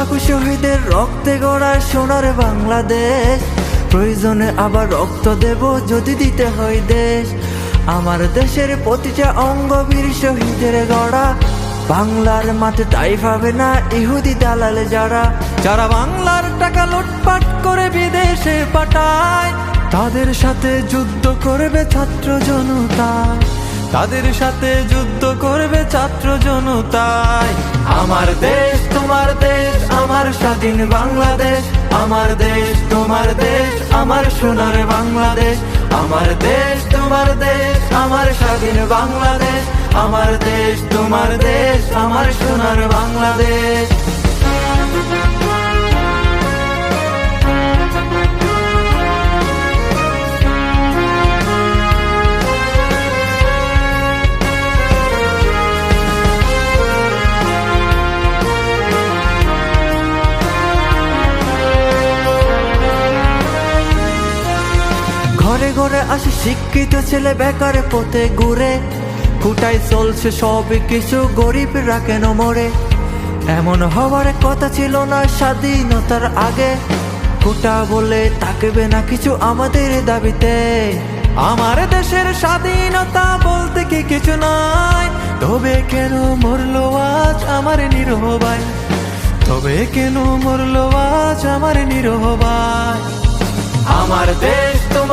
লাখো শহীদের রক্তে গড়া সোনার বাংলাদেশ। প্রয়োজনে আবার রক্ত দেব যদি দিতে হয় দেশ। আমার দেশের প্রতিটা অঙ্গ বীর শহীদের গড়া। বাংলার মাঠে তাই ভাবে না ইহুদি দালালে যারা। যারা বাংলার টাকা লুটপাট করে বিদেশে পাঠায়। তাদের সাথে যুদ্ধ করবে ছাত্র জনতা। তাদের সাথে যুদ্ধ করবে ছাত্র জনতাই আমার দেশ, তোমার দেশ, আমার স্বাধীন বাংলাদেশ। আমার দেশ, তোমার দেশ, আমার সোনার বাংলাদেশ। আমার দেশ, তোমার দেশ, আমার স্বাধীন বাংলাদেশ। আমার দেশ, তোমার দেশ, আমার সোনার বাংলাদেশ। ঘরে ঘরে আসে শিক্ষিত ছেলে বেকার পথে ঘুরে। কুটাই চলছে সব কিছু, গরিবরা কেন মরে? এমন হওয়ার কথা ছিল না স্বাধীনতার আগে। কুটা বলে তাকবে না কিছু আমাদের দাবিতে। আমার দেশের স্বাধীনতা বলতে কি কিছু নাই? তবে কেন মরলো আজ আমার নিরহ ভাই? তবে কেন মরলো আজ আমার নিরহ ভাই? আমার দেশ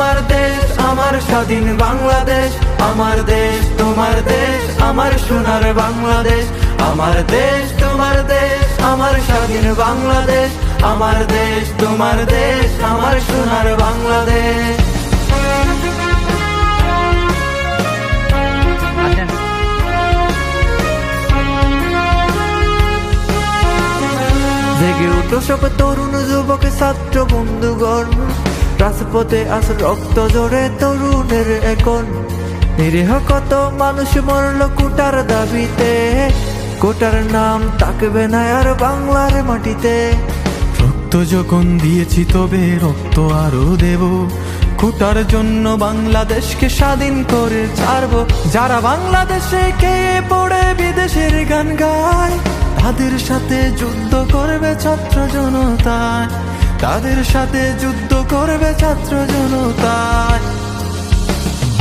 তোমার দেশ, আমার স্বাধীন বাংলাদেশ, আমার দেশ, তোমার দেশ, আমার সোনার বাংলাদেশ। আমার দেশ, তোমার দেশ, আমার স্বাধীন বাংলাদেশ। আমার দেশ, তোমার দেশ, আমার সোনার বাংলাদেশ। জেগে উঠো সব তরুণ যুবক, ছাত্র, বন্ধুগণ। রাজপথে আস রক্ত জোরে তরুণের এখন। নিরীহ কত মানুষ মরল কুটার দাবিতে। কোটার নাম তাকবে না আর বাংলার মাটিতে। রক্ত যখন দিয়েছি তবে রক্ত আরও দেব। কোটার জন্য বাংলাদেশকে স্বাধীন করে ছাড়বো। যারা বাংলাদেশে কে পড়ে বিদেশের গান গায়, তাদের সাথে যুদ্ধ করবে ছাত্র জনতায়। তাদের সাথে যুদ্ধ করবে ছাত্র জনতায়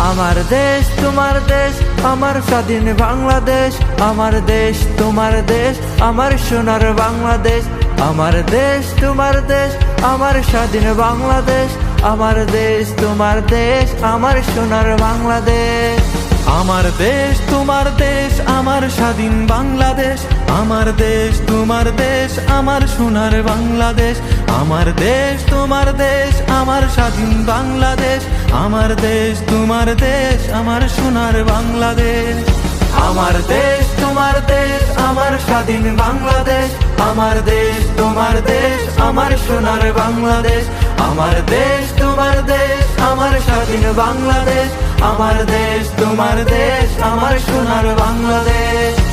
আমার দেশ তোমার দেশ, আমার স্বাধীন বাংলাদেশ, আমার দেশ তোমার দেশ, আমার সোনার বাংলাদেশ। আমার দেশ তোমার দেশ, আমার স্বাধীন বাংলাদেশ, আমার দেশ তোমার দেশ, আমার সোনার বাংলাদেশ। আমার দেশ তোমার দেশ, আমার স্বাধীন বাংলাদেশ। আমার দেশ তোমার দেশ, আমার সোনার বাংলাদেশ। আমার দেশ তোমার দেশ, আমার স্বাধীন বাংলাদেশ। আমার দেশ তোমার দেশ, আমার সোনার বাংলাদেশ। আমার দেশ তোমার দেশ, আমার স্বাধীন বাংলাদেশ। আমার দেশ তোমার দেশ, আমার সোনার বাংলাদেশ। আমার দেশ তোমার দেশ আমার স্বাধীন বাংলাদেশ আমার দেশ তোমার দেশ আমার সোনার বাংলাদেশ।